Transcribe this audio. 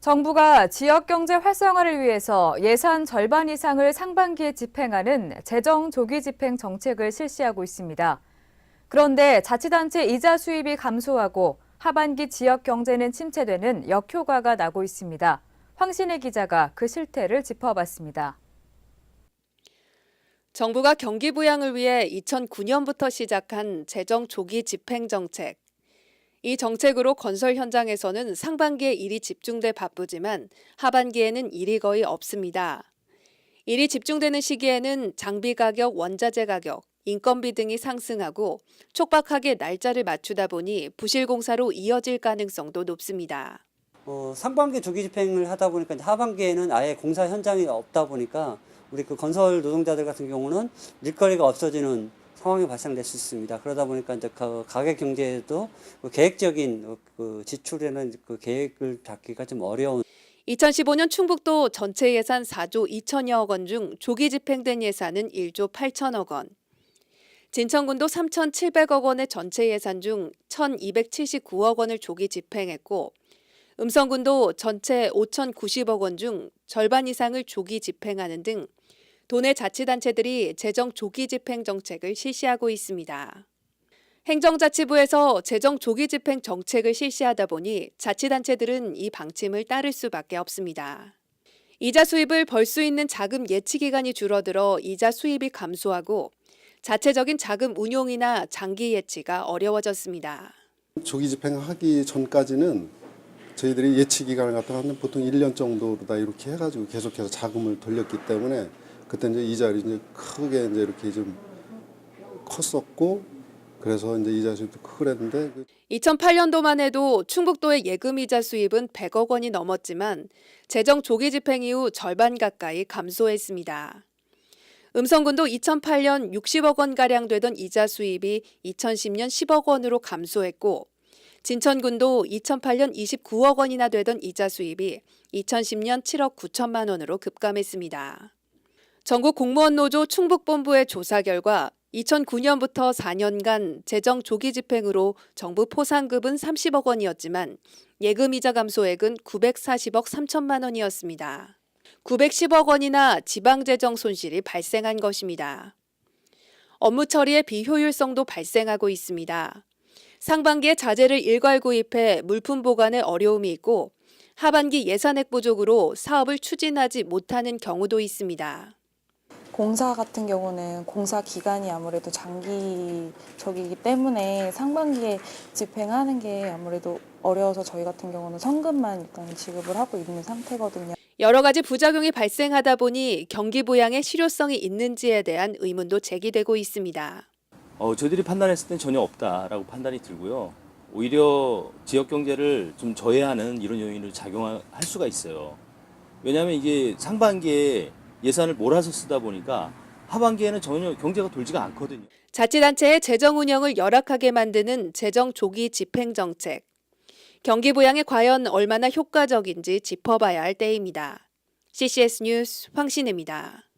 정부가 지역 경제 활성화를 위해서 예산 절반 이상을 상반기에 집행하는 재정 조기 집행 정책을 실시하고 있습니다. 그런데 자치단체 이자 수입이 감소하고 하반기 지역 경제는 침체되는 역효과가 나고 있습니다. 황신혜 기자가 그 실태를 짚어봤습니다. 정부가 경기 부양을 위해 2009년부터 시작한 재정 조기 집행 정책. 이 정책으로 건설 현장에서는 상반기에 일이 집중돼 바쁘지만 하반기에는 일이 거의 없습니다. 일이 집중되는 시기에는 장비 가격, 원자재 가격, 인건비 등이 상승하고 촉박하게 날짜를 맞추다 보니 부실 공사로 이어질 가능성도 높습니다. 어, 상반기 조기 집행을 하다 보니까 하반기에는 아예 공사 현장이 없다 보니까 우리 그 건설 노동자들 같은 경우는 일거리가 없어지는 상황이 발생될 수 있습니다. 그러다 보니까 이제 그 가계 경제에도 그 계획적인 그 지출에는 그 계획을 잡기가 좀 어려운 2015년 충북도 전체 예산 4조 2천여억 원 중 조기 집행된 예산은 1조 8천억 원. 진천군도 3,700억 원의 전체 예산 중 1,279억 원을 조기 집행했고 음성군도 전체 5,090억 원 중 절반 이상을 조기 집행하는 등 도내 자치단체들이 재정 조기 집행 정책을 실시하고 있습니다. 행정자치부에서 재정 조기 집행 정책을 실시하다 보니 자치단체들은 이 방침을 따를 수밖에 없습니다. 이자 수입을 벌 수 있는 자금 예치 기간이 줄어들어 이자 수입이 감소하고 자체적인 자금 운용이나 장기 예치가 어려워졌습니다. 조기 집행하기 전까지는 저희들이 예치 기간을 갖다가 한 보통 1년 정도로다 이렇게 해가지고 계속해서 자금을 돌렸기 때문에 그때 이제 이자율이 이제 크게 이제 이렇게 좀 컸었고 그래서 이제 이자 수입도 크고 그랬는데 그 2008년도만 해도 충북도의 예금 이자 수입은 100억 원이 넘었지만 재정 조기 집행 이후 절반 가까이 감소했습니다. 음성군도 2008년 60억 원 가량 되던 이자 수입이 2010년 10억 원으로 감소했고 진천군도 2008년 29억 원이나 되던 이자 수입이 2010년 7억 9천만 원으로 급감했습니다. 전국 공무원 노조 충북본부의 조사 결과 2009년부터 4년간 재정 조기 집행으로 정부 포상급은 30억 원이었지만 예금 이자 감소액은 940억 3천만 원이었습니다. 910억 원이나 지방 재정 손실이 발생한 것입니다. 업무 처리의 비효율성도 발생하고 있습니다. 상반기에 자재를 일괄 구입해 물품 보관에 어려움이 있고 하반기 예산액 부족으로 사업을 추진하지 못하는 경우도 있습니다. 공사 같은 경우는 공사 기간이 아무래도 장기적이기 때문에 상반기에 집행하는 게 아무래도 어려워서 저희 같은 경우는 성금만 일단 지급을 하고 있는 상태거든요. 여러 가지 부작용이 발생하다 보니 경기 부양의 실효성이 있는지에 대한 의문도 제기되고 있습니다. 어, 저희들이 판단했을 땐 전혀 없다라고 판단이 들고요. 오히려 지역 경제를 좀 저해하는 이런 요인을 작용할 수가 있어요. 왜냐하면 이게 상반기에 예산을 몰아서 쓰다 보니까 하반기에는 전혀 경제가 돌지가 않거든요. 자치단체의 재정 운영을 열악하게 만드는 재정 조기 집행 정책. 경기 부양에 과연 얼마나 효과적인지 짚어봐야 할 때입니다. CCS 뉴스 황신혜입니다.